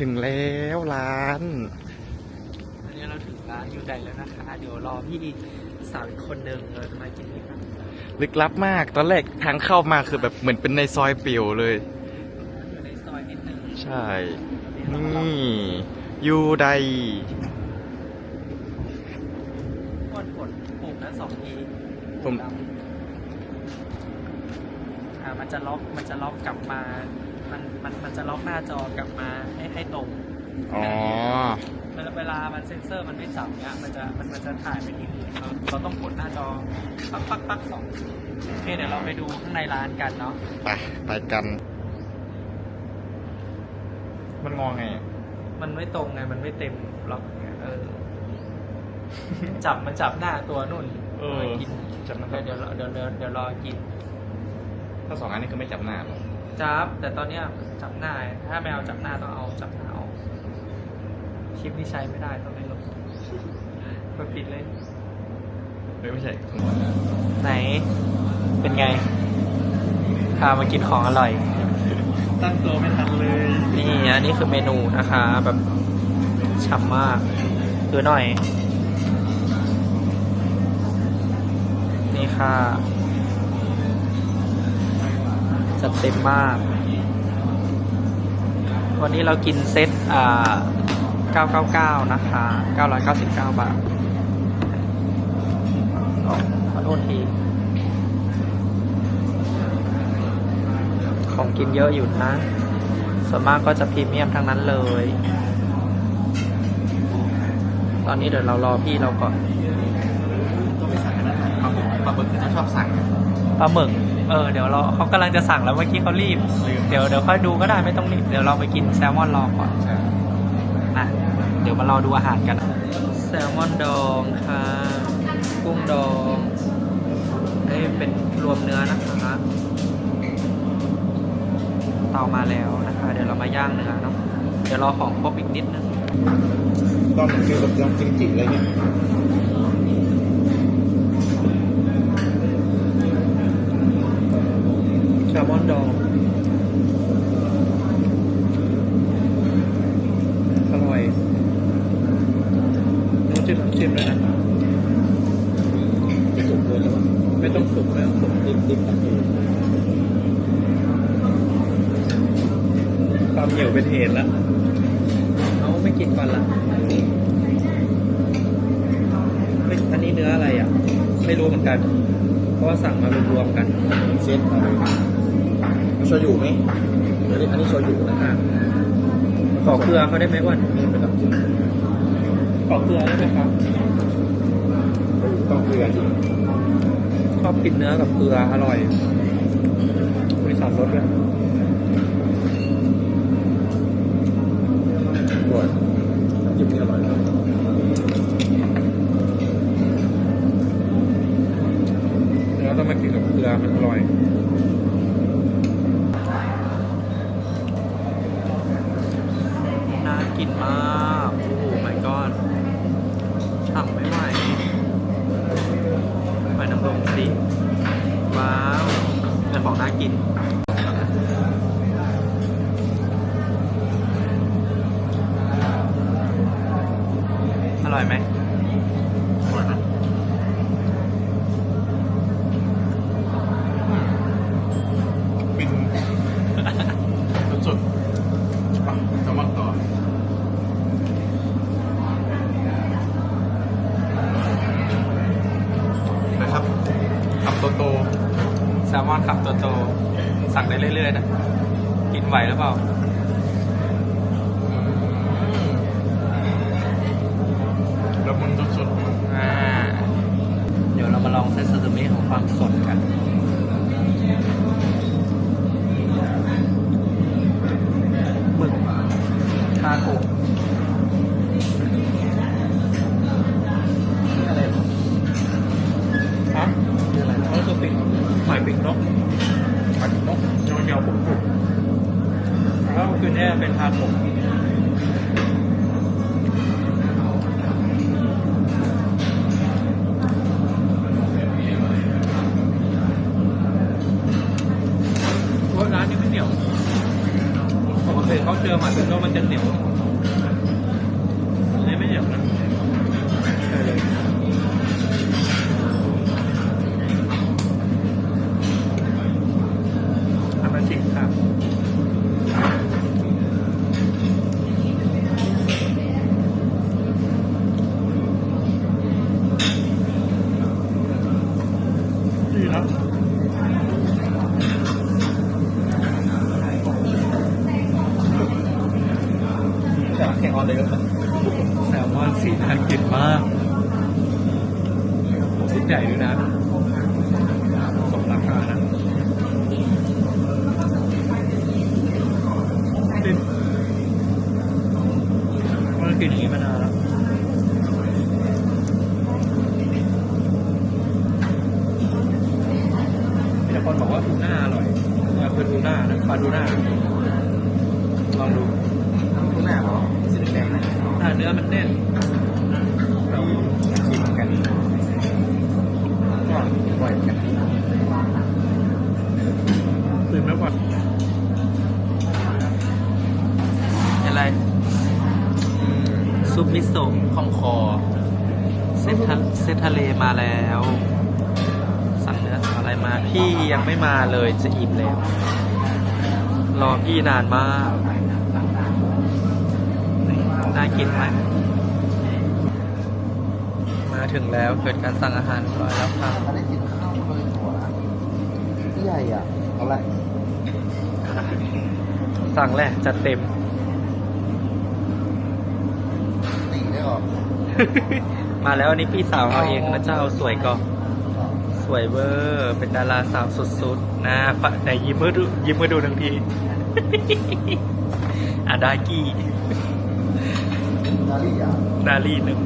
ถึงแล้วร้านอันนี้เราถึงร้านยูไดแล้วนะคะ เดี๋ยวรอพี่สาวอีกคนหนึ่งเราจะมากินด้วยกันลึกลับมาก ตอนแรกทางเข้ามาคือแบบเหมือนเป็นในซอยเปี่ยวเลย อยู่ในซอยนิดนึงใช่ นี่ยูไดกดกดปุ่มนั้นสองทีผมอ่ามันจะล็อกมันจะล็อกกลับมา มันมันมันจะล็อกหน้าจอกลับมาให้ให้ตรงอ๋อ เวลาเวลามันเซ็นเซอร์มันไม่จับเนี้ยมันจะมันมันจะถ่ายไปที่อื่นเราเราต้องกดหน้าจอปักปักปักสองโอเคเดี๋ยวเราไปดูข้างในร้านกันเนาะไปไปกัน มันงอไงอะมันไม่ตรงไงมันไม่เต็มล็อกไงเออ จับมันจับหน้าตัวนุ่นเออกินจับนะคเดี๋รัยวบเดี๋ยวเดี๋ยวเดี๋ยวเดี๋ยวรอกิน ถ้าสองอันนี้คือไม่จับหน้าหรอ จับ แต่ตอนเนี้ยจับหน้า ถ้าไม่เอาจับหน้าต้องเอาจับหน้าเอาคลิปนี้ใช้ไม่ได้ต้องได้ลบไปปิดเลย เฮ้ยไม่ใช่ไหน เป็นไง พามากินของอร่อย ตั้งตัวไม่ทันเลย นี่อันนี้คือเมนูนะคะ แบบฉ่ำมากดูหน่อย นี่ค่ะ จัดเต็มมาก วันนี้เรากินเซตอ่า999 นะคะ 999 บาทอ๋อขอโทษที ของกินเยอะอยู่นะ ส่วนมากก็จะพรีเมียมทั้งนั้นเลย ตอนนี้เดี๋ยวเรารอพี่เราก่อนต้องไปสั่งนะปลาหมึกปลาหมึกเขาชอบสั่งปลาหมึก เออเดี๋ยวเราเขากำลังจะสั่งแล้วเมื่อกี้เขารีบ ลืม เดี๋ยวเดี๋ยวค่อยดูก็ได้ไม่ต้องรีบ เดี๋ยวเราไปกินแซลมอนรอก่อนใช่นะเดี๋ยวมารอดูอาหารกัน แซลมอนดองค่ะกุ้งดองนี่เป็นรวมเนื้อนะคะเตามาแล้วนะคะ เดี๋ยวเรามาย่างเนื้อเนาะเดี๋ยวรอของครบอีกนิดนึงตอนมันคือแบบยำจริงๆอะไรเงี้ย แซลมอนดอง อร่อยน้องจิ้มน้ำจิ้มเลยนะ ไม่สุกเลยแล้ว ไม่ต้องสุกไม่ต้องสุก ดิบดิบตัดอยู่ ความ เหนียวเป็นเหตุแล้วเอาไม่กินก่อนละเฮ้ยอันนี้เนื้ออะไรอะ ไม่รู้เหมือนกัน เพราะว่าสั่งมารวมๆกันเป็นเซตอะไรโชยุไหมอันนี้อันนี้โชยุนะฮะขอเกลือเขาได้ไหมก่อนนี่เป็นแบบจริงขอเกลือได้ไหมครับต้องเกลือจริงชอบกินเนื้อกับเกลืออร่อยมีสามรสด้วย อ ร่อยน้ำจิ้มนี่อร่อยนะเนื้อต้องมากินกับเกลือมันอร่อย น่ากินมาก โอ้โห my god สั่งไม่ไหวไปน้ำลงสิ ว้าวเป็นของน่ากิน อ ร่อยไหมอร่อยนะเป็นสุดๆอะจะมาต่อ นะครับคำโตโตแซลมอนขับตัวโตสั่งได้เรื่อยๆนะ กินไหวหรือเปล่า ดี๋ยวเรามาลองเซตซาซิมิของความสดกันหมึกทาโกะๆอะไรหรอฮะคืออะไรเขาคือปิ้งหอยปิ้งนกปัดนกเหนียวๆปุกๆแล้วคือเนี่ยเป็นทาโกะเพราะร้านนี้ไม่เหนียวปกติเขาเจอหอยปิ้งนกมันจะเหนียวอันนี้ไม่เหนียวนะใช่เลยทำมาชิมค่ะ ดีครับ แต่แข่ง อนเลยก็แซลมอนสีน่ากินมากชิ้นใหญ่ด้วยนะสมราคานะกินมันกินอย่างนี้มานานแล้วมีแต่คนบอกว่าทูน่าอร่อยมันคือทูน่านะปลาทูน่าลองดู ทุกหน้าเหรอสีแดงนะ อ่าเนื้อมันแน่นเราชิมกันก็อร่อยกันตื่นไม่ไหวอะไร ซุปมิโซะคอมคอ เซทะเซทะเลมาแล้ว สั่งเนื้อสั่งอะไรมา พี่ยังไม่มาเลยจะอิ่มแล้ว รอพี่นานมาก น่ากินไหมมาถึงแล้วเกิดการสั่งอาหารเรียบร้อยแล้วครับถ้าได้กินข้าวก็เลยหัวที่ใหญ่อะเอาละสั่งแหละจัดเต็มตีได้ออกมาแล้วอันนี้พี่สาวเอาเองนะเจ้าสวยก็สวยเวอร์เป็นดาราสาวสุดๆนะฝะแต่ยิ้มเมื่อดูยิ้มเมื่อดูทั้งทีอาดากี้ นาฬิกาดาลี่หนึ่ง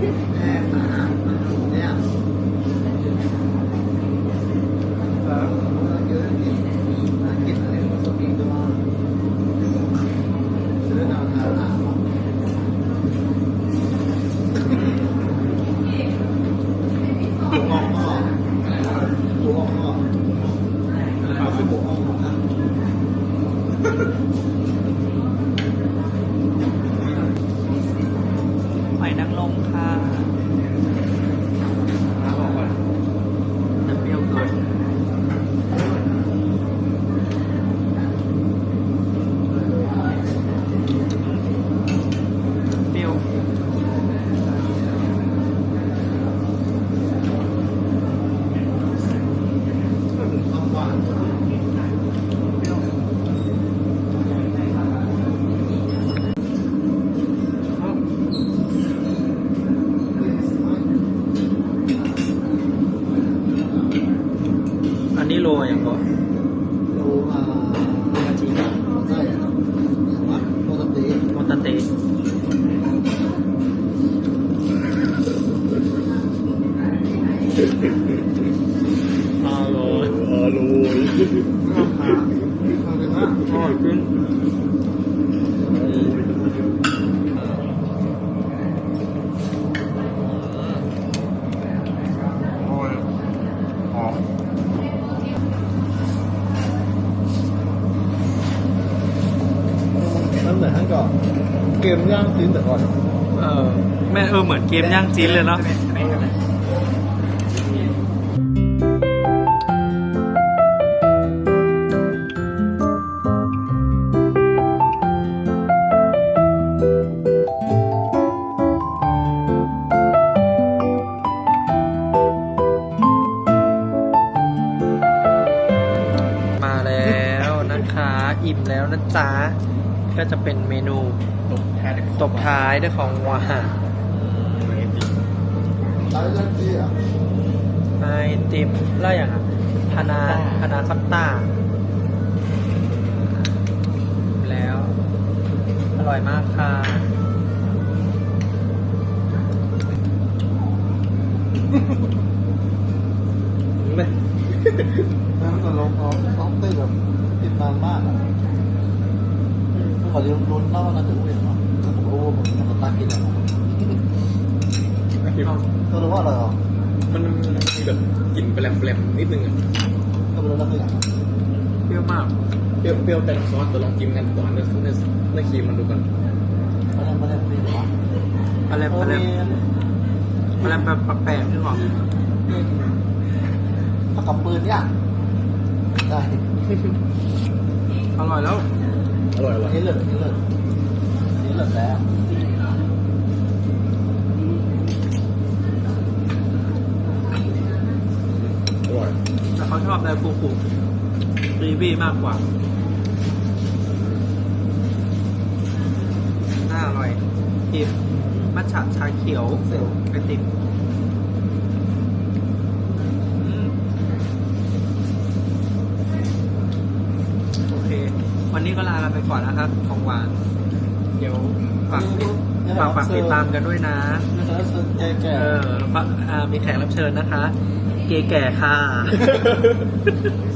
แม่หมาเนี่ยเยอะกินกินอะไรก็สปีดตัวซื้อดาวทาราหัวงอกงอกหัวงอกงอกปลาเป็นหัวงอกงอก หอยนางรมค่ะจะเปรี้ยวเกินเปรี้ยว เอาเลยนะ อร่อยจริง โอ้ยหอมมันเหมือนทั้งก่อนเก มย่างซีนแต่ก่อนเออแม่เออเหมือนเกมย่างจีนเลยเนาะ มาแล้วนะคะ อิ่มแล้วนะจ๊ะ ก็จะเป็นเมนูตบท้ตบท้ายด้วยของหวานร้านย่างจีอะไอติมแล้วอย่างอะพานาพานาคัตตาแล้ว อร่อยมากค่ะเลยแล้วมันก็ลงท้องท้องเต้นแบบติดนานมาก อะขอเรียนรุนเล่านะถึงเห็นเนาะโอ้ผมมันก็ตั้งกินอะเธอรู้ว่าอะไรเหรอมันมีแบบกลิ่นแปลมๆนิดนึงอะก็ไม่รู้ว่าคืออย่างเปรี้ยวมาก เปรี้ยวๆแต่ซอสตัวลองกินกันก่อนเนื้อเนื้อเนื้อครีมมันดูก่อนอะไรไม่ได้ไม่รู้ว่าอะไรเอออะไรมีอะไรแบบแปลกๆที่บอก ถ้ากับปืนเนี่ยได้อร่อยแล้ว อร่อยอัว่ะนนี้เลิศอันนี้เลิศอันนี้เลิศแล้วอร่อยแต่เขาชอบอะไรฟูฟูรีบี้มากกว่าน่าอร่อยทีมมัทฉะชาเขียวเซลล์ไอติมอืมโอเค วันนี้ก็ลากันไปก่อนนะครับของหวาน เดี๋ยวฝากติดฝากฝากติดตามกันด้วยนะนี่เขาจะแก่แก่เออฝากอ่ามีแขกรับเชิญนะคะ เกแก่ค่ะ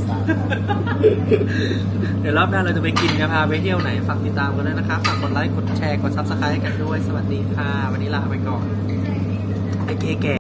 สามเดี๋ยวรอบหน้าเราจะไปกินจะพาไปเที่ยวไหน ฝากติดตามกันด้วยนะคะฝากกดไลค์ กดแชร์ กดซับสไครต์กันด้วย สวัสดีค่ะ วันนี้ลาไปก่อนไอเกแก่